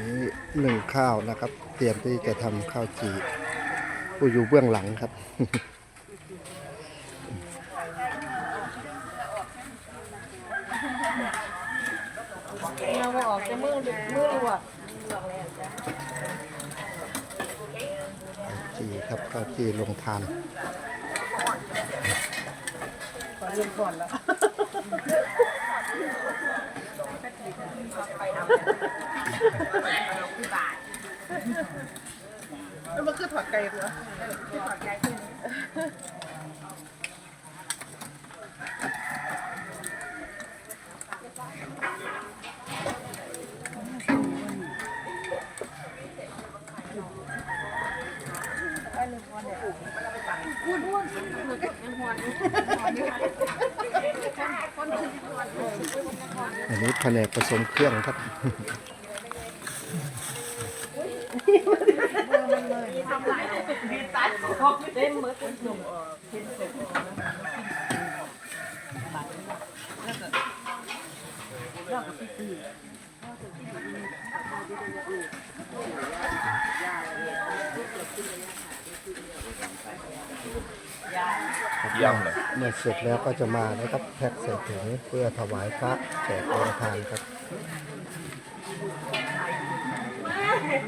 นี้หนึ่งข้าวนะครับ เตรียมที่จะทำข้าวจีผู้อยู่เบื้องหลังครับเราออกจะมือมือดีกว่าจีครับข้าวจีลงทานขอเรียนก่อนแล้ว แล้วมันคือถอดไก่เหรอถอดไก่ขึ้นอันนี้แผนกผสมเครื่องครับ ยี่ยมเลยเมื่อเสร็จแล้วก็จะมานะครับแพ็คใส่ถุงเพื่อถวายพระแจกโรงทานครับ